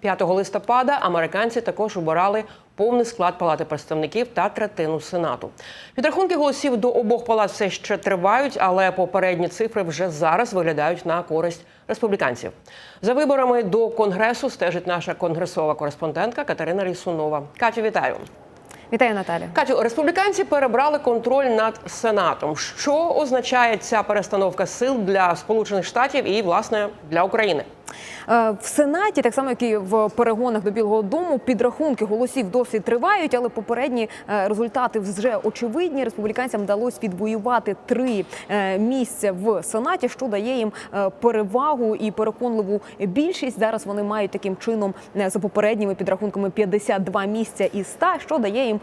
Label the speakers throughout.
Speaker 1: 5 листопада американці також обирали повний склад палати представників та третину сенату. Підрахунки голосів до обох палат все ще тривають, але попередні цифри вже зараз виглядають на користь республіканців. За виборами до конгресу стежить наша конгресова кореспондентка Катерина Рісунова. Катю, вітаю.
Speaker 2: Вітаю, Наталя.
Speaker 1: Катю, республіканці перебрали контроль над сенатом. Що означає ця перестановка сил для Сполучених Штатів і власне для України?
Speaker 2: Е, В Сенаті, так само як і в перегонах до Білого Дому, підрахунки голосів досі тривають, але попередні е, результати вже очевидні. Республіканцям вдалося відвоювати три е, місця в Сенаті, що дає їм перевагу і переконливу більшість. Зараз вони мають таким чином за попередніми підрахунками 52 місця із 100, що дає їм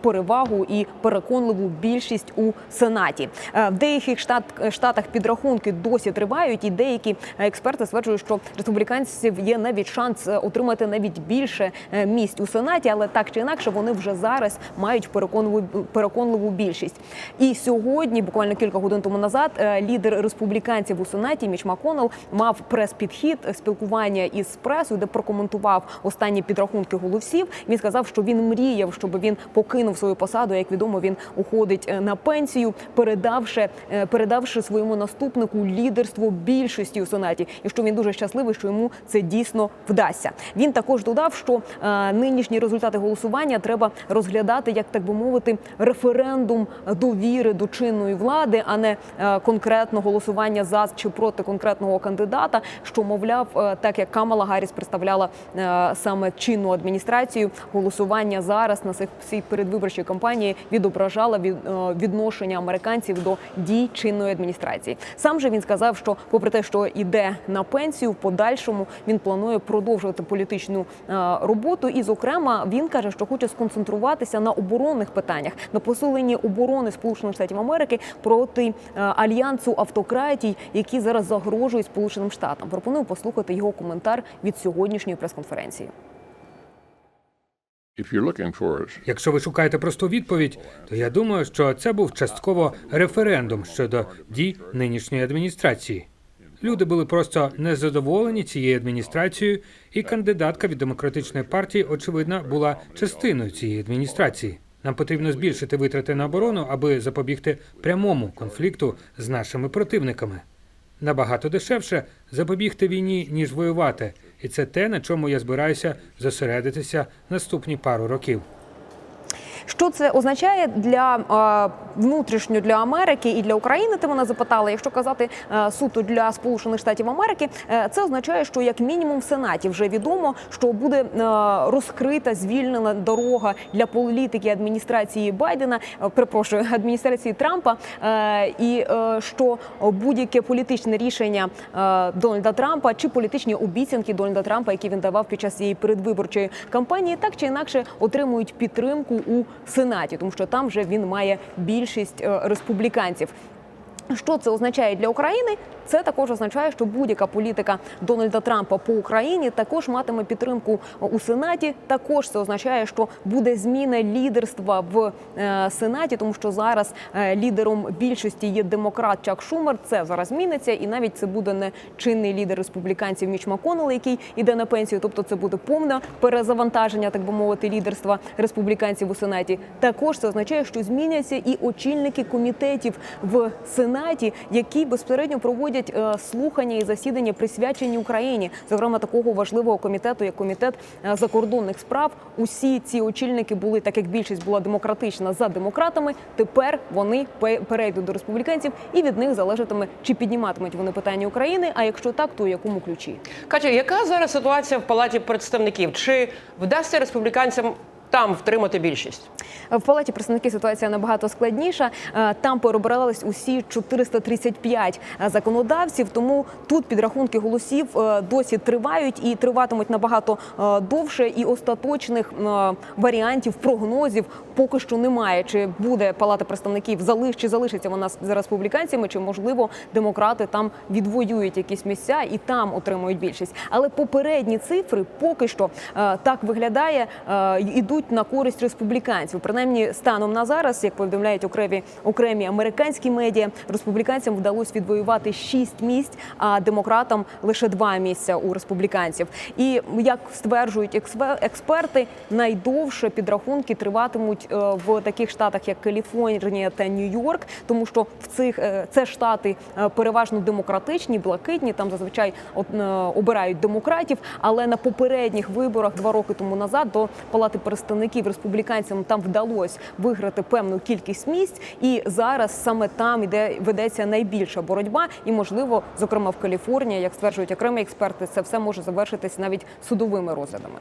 Speaker 2: перевагу і переконливу більшість у Сенаті. В деяких штат, штатах підрахунки досі тривають, і деякі експерти стверджують, що республіканців є навіть шанс е, отримати навіть більше е, місць у сенаті, але так чи інакше вони вже зараз мають переконливу переконливу більшість. І сьогодні, буквально кілька годин тому назад, е, лідер республіканців у сенаті Міч Маконел мав прес-підхід спілкування із пресою, де прокоментував останні підрахунки голосів. Він сказав, що він мріяв, щоб він покинув свою посаду. Як відомо, він уходить на пенсію, передавши передавши своєму наступнику лідерство більшості у сенаті, і що він дуже щасливий, що йому це дійсно вдасться. Він також додав, що е, нинішні результати голосування треба розглядати як так би мовити референдум довіри до чинної влади, а не е, конкретно голосування за чи проти конкретного кандидата. Що мовляв, е, так як Камала Гарріс представляла е, саме чинну адміністрацію, голосування зараз на цих цій передвиборчій кампанії відображало від, е, відношення американців до дій чинної адміністрації. Сам же він сказав, що, попри те, що йде на пенсію, в подальшому він планує продовжувати політичну е, роботу. І, зокрема, він каже, що хоче сконцентруватися на оборонних питаннях, на посиленні оборони Сполучених Штатів Америки проти е, альянсу автократій, які зараз загрожують Сполученим Штатам. Пропоную послухати його коментар від сьогоднішньої прес-конференції.
Speaker 3: Якщо ви шукаєте просту відповідь, то я думаю, що це був частково референдум щодо дій нинішньої адміністрації. Люди були просто незадоволені цією адміністрацією, і кандидатка від демократичної партії, очевидно, була частиною цієї адміністрації. Нам потрібно збільшити витрати на оборону, аби запобігти прямому конфлікту з нашими противниками. Набагато дешевше запобігти війні, ніж воювати, і це те, на чому я збираюся зосередитися наступні пару років.
Speaker 2: Що це означає для е, внутрішньо для Америки і для України? Ти мене запитала. Якщо казати е, суто для Сполучених Штатів Америки, е, це означає, що як мінімум в Сенаті вже відомо, що буде розкрита звільнена дорога для політики адміністрації Байдена, перепрошую, адміністрації Трампа, і що будь-яке політичне рішення Дональда Трампа чи політичні обіцянки Дональда Трампа, які він давав під час цієї передвиборчої кампанії, так чи інакше отримують підтримку у Сенаті, тому що там вже він має більшість е, республіканців. Що це означає для України? Це також означає, що будь-яка політика Дональда Трампа по Україні також матиме підтримку у Сенаті. Також це означає, що буде зміна лідерства в е, Сенаті, тому що зараз е, лідером більшості є демократ Чак Шумер. Це зараз зміниться, і навіть це буде не чинний лідер республіканців Міч Маконел, який іде на пенсію. Тобто, це буде повне перезавантаження, так би мовити, лідерства республіканців у Сенаті. Також це означає, що зміняться і очільники комітетів в Сенаті, які безпосередньо проводять е, слухання і засідання присвячені Україні, зокрема такого важливого комітету, як комітет е, закордонних справ. Усі ці очільники були, так як більшість була демократична за демократами. Тепер вони пе- перейдуть до республіканців, і від них залежатиме, чи підніматимуть вони питання України. А якщо так, то у якому ключі?
Speaker 1: Катю, яка зараз ситуація в палаті представників? Чи вдасться республіканцям там втримати більшість?
Speaker 2: В палаті представників ситуація набагато складніша. Е, Там перебирались усі 435 законодавців. Тому тут підрахунки голосів е, досі тривають і триватимуть набагато е, довше. І остаточних е, варіантів прогнозів поки що немає. Чи буде палата представників залиш чи залишиться вона з республіканцями, чи можливо демократи там відвоюють якісь місця і там отримують більшість. Але попередні цифри поки що е, так виглядає. е, Ідуть йдуть на користь республіканців. Принаймні, станом на зараз, як повідомляють окремі окремі американські медіа, республіканцям вдалося відвоювати 6 місць, а демократам лише 2 місця у республіканців. І як стверджують експе- експерти, найдовше підрахунки триватимуть е, в таких штатах, як Каліфорнія та Нью-Йорк, тому що в цих е, це штати е, переважно демократичні, блакитні. Там зазвичай обирають демократів. Але на попередніх виборах два роки тому назад до палати представників республіканцям там вдалося виграти певну кількість місць, і зараз саме там іде ведеться найбільша боротьба, і можливо, зокрема в Каліфорнії, як стверджують окремі експерти, це все може завершитись навіть судовими розглядами.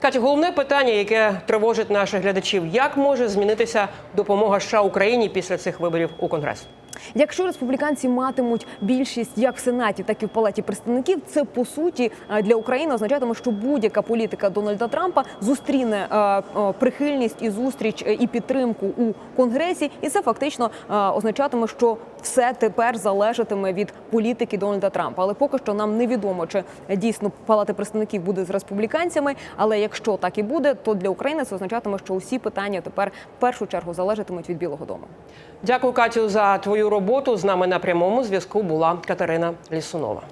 Speaker 1: Катя, головне питання, яке тривожить наших глядачів: як може змінитися допомога США Україні після цих виборів у Конгрес?
Speaker 2: Якщо республіканці матимуть більшість як в сенаті, так і в палаті представників, це по суті е, для України означатиме, що будь-яка політика Дональда Трампа зустріне е, е, прихильність і зустріч і підтримку у конгресі, і це фактично означатиме, що все тепер залежатиме від політики Дональда Трампа. Але поки що нам невідомо, чи дійсно палата представників буде з республіканцями. Але якщо так і буде, то для України це означатиме, що усі питання тепер в першу чергу залежатимуть від Білого Дому.
Speaker 1: Дякую, Катю, за твою роботу. З нами на прямому зв'язку була Катерина Лісунова.